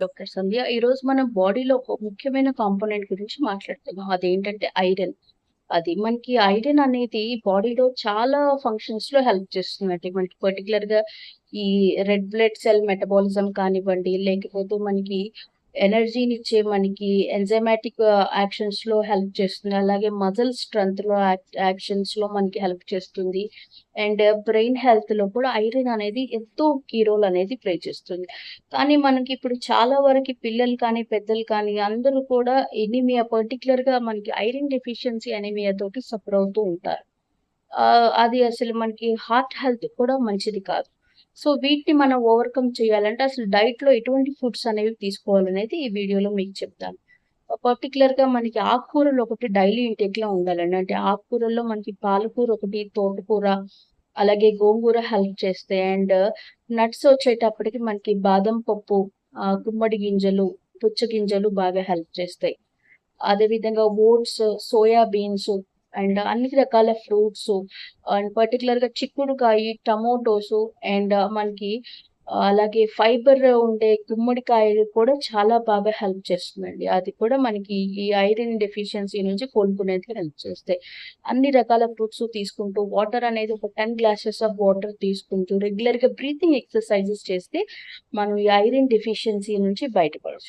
Doctor సంధ్య. ఈరోజు మనం బాడీలో ఒక ముఖ్యమైన కాంపోనెంట్ గురించి మాట్లాడుతున్నాం. అదేంటంటే ఐరన్. అది మనకి ఐరన్ అనేది బాడీలో చాలా ఫంక్షన్స్లో హెల్ప్ చేస్తుందండి. మనకి పర్టిక్యులర్‌గా ఈ రెడ్ బ్లడ్ సెల్ మెటబాలిజం కానివ్వండి, లేకపోతే మనకి ఎనర్జీనిచ్చే మనకి ఎంజైమాటిక్ యాక్షన్స్‌లో హెల్ప్ చేస్తుంది. అలాగే మజిల్ స్ట్రెంగ్త్‌లో యాక్షన్స్‌లో మనకి హెల్ప్ చేస్తుంది. అండ్ బ్రెయిన్ హెల్త్‌లో కూడా ఐరన్ అనేది ఎంతో కీ రోల్ అనేది ప్లే చేస్తుంది. కానీ మనకి ఇప్పుడు చాలా వరకు పిల్లలు కానీ, పెద్దలు కానీ అందరూ కూడా ఎనిమియా పర్టికులర్గా మనకి ఐరన్ డెఫిషియన్సీ అనీమియా తోటి సఫర్ అవుతూ ఉంటారు. అది అసలు మనకి హార్ట్ హెల్త్ కూడా మంచిది కాదు. సో, వీటిని మనం ఓవర్‌కమ్ చేయాలంటే అసలు డైట్‌లో ఎటువంటి ఫుడ్స్ అనేవి తీసుకోవాలనేది ఈ వీడియోలో మీకు చెప్తాను. పర్టికులర్గా మనకి ఆకుకూరలు ఒకటి డైలీ ఇంటేక్‌లో ఉండాలండి. అంటే ఆకుకూరల్లో మనకి పాలకూర ఒకటి, తోటకూర, అలాగే గోంగూర హెల్ప్ చేస్తాయి. అండ్ నట్స్ వచ్చేటప్పటికి మనకి బాదం పప్పు, గుమ్మడి గింజలు, పుచ్చ గింజలు బాగా హెల్ప్ చేస్తాయి. అదేవిధంగా ఓట్స్, సోయా బీన్స్ అండ్ అన్ని రకాల ఫ్రూట్స్ అండ్ పర్టిక్యులర్‌గా చిక్కుడుకాయి, టమోటోస్ అండ్ uh, మనకి uh, అలాగే ఫైబర్ ఉండే గుమ్మడికాయలు కూడా చాలా బాగా హెల్ప్ చేస్తుందండి. అది కూడా మనకి ఈ ఐరన్ డెఫిషియన్సీ నుంచి కోలుకునేందుకు హెల్ప్ చేస్తాయి. అన్ని రకాల ఫ్రూట్స్ తీసుకుంటూ వాటర్ అనేది ఒక 10 గ్లాసెస్ ఆఫ్ వాటర్ తీసుకుంటూ రెగ్యులర్‌గా బ్రీతింగ్ ఎక్సర్‌సైజెస్ చేస్తే మనం ఈ ఐరన్ డెఫిషియన్సీ నుంచి బయటపడచ్చు